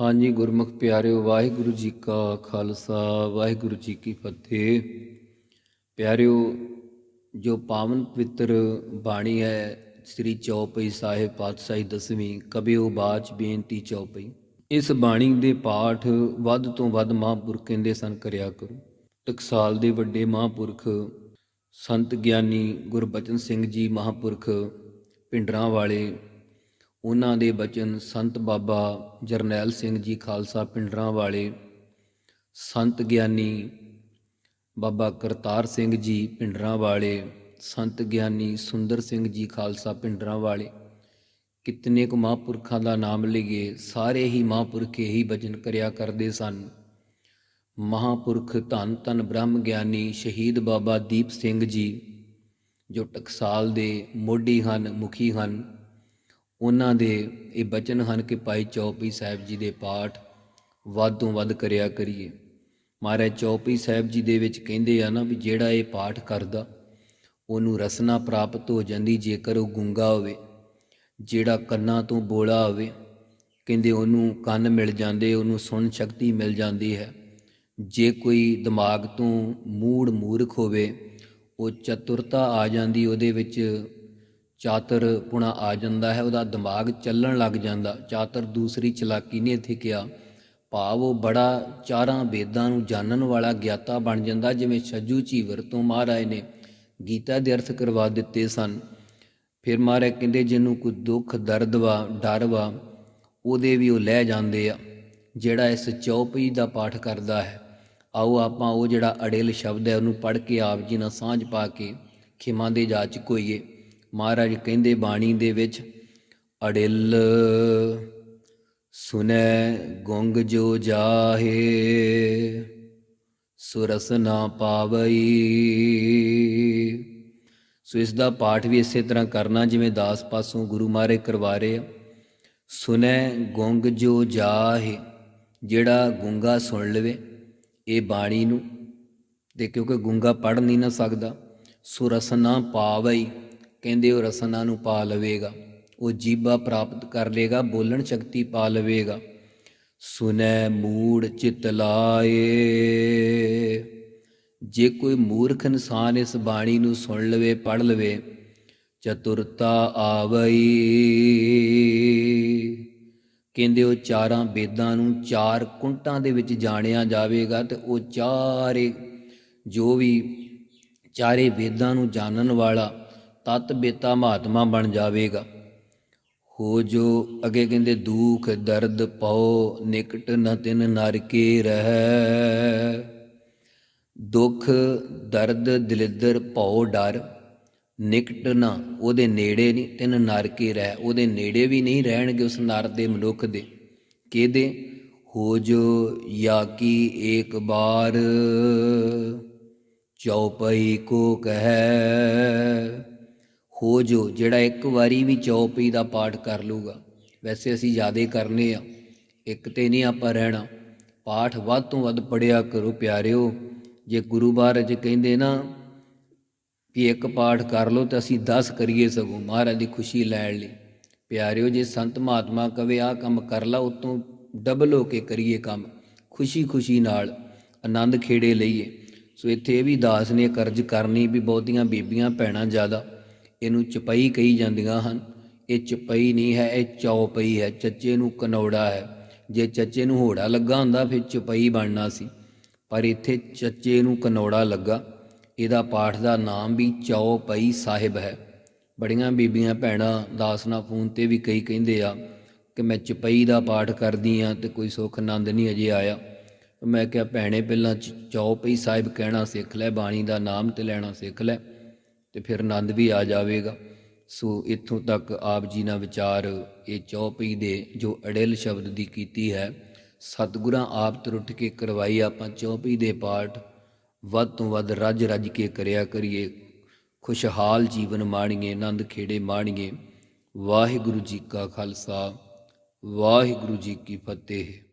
ਹਾਂਜੀ, ਗੁਰਮੁਖ ਪਿਆਰਿਓ, ਵਾਹਿਗੁਰੂ ਜੀ ਕਾ ਖਾਲਸਾ, ਵਾਹਿਗੁਰੂ ਜੀ ਕੀ ਫਤਿਹ। ਪਿਆਰਿਓ, ਜੋ ਪਾਵਨ ਪਵਿੱਤਰ ਬਾਣੀ ਹੈ, ਸ੍ਰੀ ਚੌਪਈ ਸਾਹਿਬ ਪਾਤਸ਼ਾਹੀ ਦਸਵੀਂ ਕਬਿਓ ਬਾਚ ਬੇਨਤੀ ਚੌਪਈ। ਇਸ ਬਾਣੀ ਦੇ ਪਾਠ ਵੱਧ ਤੋਂ ਵੱਧ ਮਹਾਂਪੁਰਖ ਕਹਿੰਦੇ ਸਨ, ਕਰਿਆ ਕਰੋ। ਟਕਸਾਲ ਦੇ ਵੱਡੇ ਮਹਾਂਪੁਰਖ ਸੰਤ ਗਿਆਨੀ ਗੁਰਬਚਨ ਸਿੰਘ ਜੀ, ਮਹਾਂਪੁਰਖ ਪਿੰਡਰਾਂ ਵਾਲੇ ਉਹਨਾਂ ਦੇ ਬਚਨ ਸੰਤ ਬਾਬਾ ਜਰਨੈਲ ਸਿੰਘ ਜੀ ਖਾਲਸਾ ਪਿੰਡਰਾਂ ਵਾਲੇ, ਸੰਤ ਗਿਆਨੀ ਬਾਬਾ ਕਰਤਾਰ ਸਿੰਘ ਜੀ ਪਿੰਡਰਾਂ ਵਾਲੇ, ਸੰਤ ਗਿਆਨੀ ਸੁੰਦਰ ਸਿੰਘ ਜੀ ਖਾਲਸਾ ਪਿੰਡਰਾਂ ਵਾਲੇ। ਕਿਤਨੇ ਕੁ ਮਹਾਂਪੁਰਖਾਂ ਦਾ ਨਾਮ ਲਈਏ, ਸਾਰੇ ਹੀ ਮਹਾਂਪੁਰਖ ਇਹੀ ਭਜਨ ਕਰਿਆ ਕਰਦੇ ਸਨ। ਮਹਾਂਪੁਰਖ ਧੰਨ ਧੰਨ ਬ੍ਰਹਮ ਗਿਆਨੀ ਸ਼ਹੀਦ ਬਾਬਾ ਦੀਪ ਸਿੰਘ ਜੀ, ਜੋ ਟਕਸਾਲ ਦੇ ਮੋਢੀ ਹਨ, ਮੁਖੀ ਹਨ। ਉਹਨਾਂ ਦੇ ਇਹ ਬਚਨ ਹਨ ਕਿ ਭਾਈ ਚੌਪਈ ਸਾਹਿਬ ਜੀ ਦੇ ਪਾਠ ਵੱਧ ਤੋਂ ਵੱਧ ਕਰਿਆ ਕਰੀਏ। ਮਹਾਰਾਜ ਚੌਪੀ ਸਾਹਿਬ ਜੀ ਦੇ ਵਿੱਚ ਕਹਿੰਦੇ ਆ ਨਾ ਵੀ ਜਿਹੜਾ ਇਹ ਪਾਠ ਕਰਦਾ, ਉਹਨੂੰ ਰਸਨਾ ਪ੍ਰਾਪਤ ਹੋ ਜਾਂਦੀ ਜੇਕਰ ਉਹ ਗੁੰਗਾ ਹੋਵੇ, ਜਿਹੜਾ ਕੰਨਾਂ ਤੋਂ ਬੋਲਾ ਹੋਵੇ, ਕਹਿੰਦੇ ਉਹਨੂੰ ਕੰਨ ਮਿਲ ਜਾਂਦੇ, ਉਹਨੂੰ ਸੁਣ ਸ਼ਕਤੀ ਮਿਲ ਜਾਂਦੀ ਹੈ। ਜੇ ਕੋਈ ਦਿਮਾਗ ਤੋਂ ਮੂੜ ਮੂਰਖ ਹੋਵੇ, ਉਹ ਚਤੁਰਤਾ ਆ ਜਾਂਦੀ ਉਹਦੇ ਵਿੱਚ ਚਾਤਰ ਪੁਣਾ ਆ ਜਾਂਦਾ ਹੈ, ਉਹਦਾ ਦਿਮਾਗ ਚੱਲਣ ਲੱਗ ਜਾਂਦਾ। ਚਾਤਰ ਦੂਸਰੀ ਚਲਾਕੀ ਨੇ ਇੱਥੇ ਕਿਹਾ, ਭਾਵ ਉਹ ਬੜਾ ਚਾਰਾਂ ਵੇਦਾਂ ਨੂੰ ਜਾਣਨ ਵਾਲਾ ਗਿਆਤਾ ਬਣ ਜਾਂਦਾ, ਜਿਵੇਂ ਛੱਜੂ ਝੀਵਰ ਤੋਂ ਮਹਾਰਾਜ ਨੇ ਗੀਤਾ ਦੇ ਅਰਥ ਕਰਵਾ ਦਿੱਤੇ ਸਨ। ਫਿਰ ਮਹਾਰਾਜ ਕਹਿੰਦੇ, ਜਿਹਨੂੰ ਕੋਈ ਦੁੱਖ, ਦਰਦ ਵਾ, ਡਰ ਵਾ, ਉਹਦੇ ਵੀ ਉਹ ਲੈ ਜਾਂਦੇ ਆ, ਜਿਹੜਾ ਇਸ ਚੌਪਈ ਦਾ ਪਾਠ ਕਰਦਾ ਹੈ। ਆਓ ਆਪਾਂ ਉਹ ਜਿਹੜਾ ਅੜੇਲ ਸ਼ਬਦ ਹੈ, ਉਹਨੂੰ ਪੜ੍ਹ ਕੇ ਆਪ ਜੀ ਨਾਲ ਸਾਂਝ ਪਾ ਕੇ ਖਿਮਾ ਦੇ ਜਾ ਚੁਕੋਈਏ ਮਹਾਰਾਜ ਕਹਿੰਦੇ ਬਾਣੀ ਦੇ ਵਿੱਚ, ਅੜਿਲ ਸੁਨੈ ਗੁੰਗ ਜੋ ਜਾਹੇ, ਸੁਰਸ ਨਾ ਪਾਵਈ। ਸੋ ਇਸ ਦਾ ਪਾਠ ਵੀ ਇਸੇ ਤਰ੍ਹਾਂ ਕਰਨਾ, ਜਿਵੇਂ ਦਾਸ ਪਾਸੋਂ ਗੁਰੂ ਮਾਰੇ ਕਰਵਾ ਰਹੇ ਆ। ਸੁਨੈ ਗੁੰਗ ਜੋ ਜਾਹੇ, ਜਿਹੜਾ ਗੁੰਗਾ ਸੁਣ ਲਵੇ ਇਹ ਬਾਣੀ ਨੂੰ, ਤੇ ਕਿਉਂਕਿ ਗੁੰਗਾ ਪੜ ਨਹੀਂ ਨਾ ਸਕਦਾ ਸੋ ਰਸਨਾ ਪਾਵਈ। ਕਹਿੰਦੇ ਉਹ ਰਸਨਾ ਨੂੰ ਪਾ ਲਵੇਗਾ, ਉਹ ਜੀਬਾ ਪ੍ਰਾਪਤ ਕਰ ਲੇਗਾ ਬੋਲਣ ਸ਼ਕਤੀ ਪਾ ਲਵੇਗਾ। ਸੁਨੈ ਮੂੜ ਚਿਤ ਲਾਏ। ਜੇ ਕੋਈ ਮੂਰਖ ਇਨਸਾਨ ਇਸ ਬਾਣੀ ਨੂੰ ਸੁਣ ਲਵੇ ਪੜ ਲਵੇ, ਚਤੁਰਤਾ ਆਵਈ। ਕਹਿੰਦੇ ਉਹ ਚਾਰਾਂ ਵੇਦਾਂ ਨੂੰ ਚਾਰ ਕੁੰਟਾਂ ਦੇ ਵਿੱਚ ਜਾਣਿਆ ਜਾਵੇਗਾ ਤੇ ਉਹ ਚਾਰੇ, ਜੋ ਵੀ ਚਾਰੇ ਵੇਦਾਂ ਨੂੰ ਜਾਣਨ ਵਾਲਾ ਤਤ ਬੇਤਾ ਮਹਾਤਮਾ ਬਣ ਜਾਵੇਗਾ। ਹੋ ਜੋ ਅਗੇ ਕਹਿੰਦੇ, ਦੁਖ ਦਰਦ ਪਉ ਨਿਕਟ ਨ ਤਿਨ ਨਰਕੇ ਰਹਿ। ਦੁਖ ਦਰਦ ਦਿਲਦਰ ਭਉ ਡਰ, ਨਿਕਟ ਨਾ, ਉਹਦੇ ਨੇੜੇ ਨਹੀਂ ਤਿੰਨ ਨਰਕੇ ਰਹਿ। ਉਹਦੇ ਨੇੜੇ ਵੀ ਨਹੀਂ ਰਹਿਣਗੇ ਉਸ ਨਰ ਦੇ ਮਨੁੱਖ ਦੇ। ਕਿਹਦੇ? ਹੋ ਜੋ ਯਾ ਕੀ ਏਕ ਬਾਰ ਚੌਪਈ ਕੋ ਕਹੈ। ਹੋ ਜੋ ਜਿਹੜਾ ਇੱਕ ਵਾਰੀ ਵੀ ਚੌਪਈ ਦਾ ਪਾਠ ਕਰ ਲੂਗਾ ਵੈਸੇ ਅਸੀਂ ਜ਼ਿਆਦੇ ਕਰਨੇ ਆ। ਇੱਕ ਤੇ ਨਹੀਂ ਆਪਾਂ ਰਹਿਣਾ। ਪਾਠ ਵੱਧ ਤੋਂ ਵੱਧ ਪੜਿਆ ਕਰੋ ਪਿਆਰਿਓ। ਜੇ ਗੁਰੂ ਮਹਾਰਾਜ ਕਹਿੰਦੇ ਨਾ ਵੀ ਇੱਕ ਪਾਠ ਕਰ ਲਓ ਤਾਂ ਅਸੀਂ 10 ਕਰੀਏ ਸਗੋਂ, ਮਹਾਰਾਜ ਦੀ ਖੁਸ਼ੀ ਲੈਣ ਲਈ। ਪਿਆਰਿਓ, ਜੇ ਸੰਤ ਮਹਾਤਮਾ ਕਵੇ ਆ ਕੰਮ ਕਰ ਲਾ, ਉਤੋਂ ਡਬਲ ਹੋ ਕੇ ਕਰੀਏ ਕੰਮ। ਖੁਸ਼ੀ ਖੁਸ਼ੀ ਨਾਲ, ਆਨੰਦ ਖੇੜੇ ਲਈਏ। ਸੋ ਇੱਥੇ ਇਹ ਵੀ ਦਾਸ ਨੇ ਕਰਜ ਕਰਨੀ ਵੀ ਬਹੁਤੀਆਂ ਬੀਬੀਆਂ, ਭੈਣਾਂ ਜ਼ਿਆਦਾ। ਇਹਨੂੰ ਚਪਈ ਕਹੀ ਜਾਂਦੀਆਂ ਹਨ। ਇਹ ਚਪਈ ਨਹੀਂ ਹੈ, ਇਹ ਚੌਪਈ ਹੈ। ਚੱਚੇ ਨੂੰ ਕਨੌੜਾ ਹੈ। ਜੇ ਚੱਚੇ ਨੂੰ ਹੋੜਾ ਲੱਗਾ ਹੁੰਦਾ, ਫਿਰ ਚਪਈ ਬਣਨਾ ਸੀ। ਪਰ ਇੱਥੇ ਚੱਚੇ ਨੂੰ ਕਨੌੜਾ ਲੱਗਾ। ਇਹਦਾ ਪਾਠ ਦਾ ਨਾਮ ਵੀ ਚੌਪਈ ਸਾਹਿਬ ਹੈ। ਬੜੀਆਂ ਬੀਬੀਆਂ ਭੈਣਾਂ ਦਾਸ ਨਾਲ ਫੋਨ ਤੇ ਵੀ ਕਈ ਕਹਿੰਦੇ ਆ ਕਿ ਮੈਂ ਚਪਈ ਦਾ ਪਾਠ ਕਰਦੀ ਆ ਤੇ ਕੋਈ ਸੁੱਖ ਆਨੰਦ ਨਹੀਂ ਅਜੇ ਆਇਆ। ਮੈਂ ਕਿਹਾ, ਭੈਣੇ, ਪਹਿਲਾਂ ਚ- ਚੌਪਈ ਸਾਹਿਬ ਕਹਿਣਾ ਸਿੱਖ ਲੈ, ਬਾਣੀ ਦਾ ਨਾਮ ਤੇ ਲੈਣਾ ਸਿੱਖ ਲੈ। ਤੇ ਫਿਰ ਆਨੰਦ ਵੀ ਆ ਜਾਵੇਗਾ। ਸੋ ਇੱਥੋਂ ਤੱਕ ਆਪ ਜੀ ਨਾਲ ਵਿਚਾਰ ਇਹ ਚੌਪਈ ਦੇ ਜੋ ਅੜਿਲ ਸ਼ਬਦ ਦੀ ਕੀਤੀ ਹੈ, ਸਤਿਗੁਰਾਂ ਆਪ ਤਰੁੱਟ ਕੇ ਕਰਵਾਈ ਆਪਾਂ ਚੌਪਈ ਦੇ ਪਾਠ, ਵੱਧ ਤੋਂ ਵੱਧ ਰੱਜ ਰੱਜ ਕੇ ਕਰਿਆ ਕਰੀਏ। ਖੁਸ਼ਹਾਲ ਜੀਵਨ ਮਾਣੀਏ, ਆਨੰਦ ਖੇੜੇ ਮਾਣੀਏ। ਵਾਹਿਗੁਰੂ ਜੀ ਕਾ ਖਾਲਸਾ, ਵਾਹਿਗੁਰੂ ਜੀ ਕੀ ਫਤਿਹ।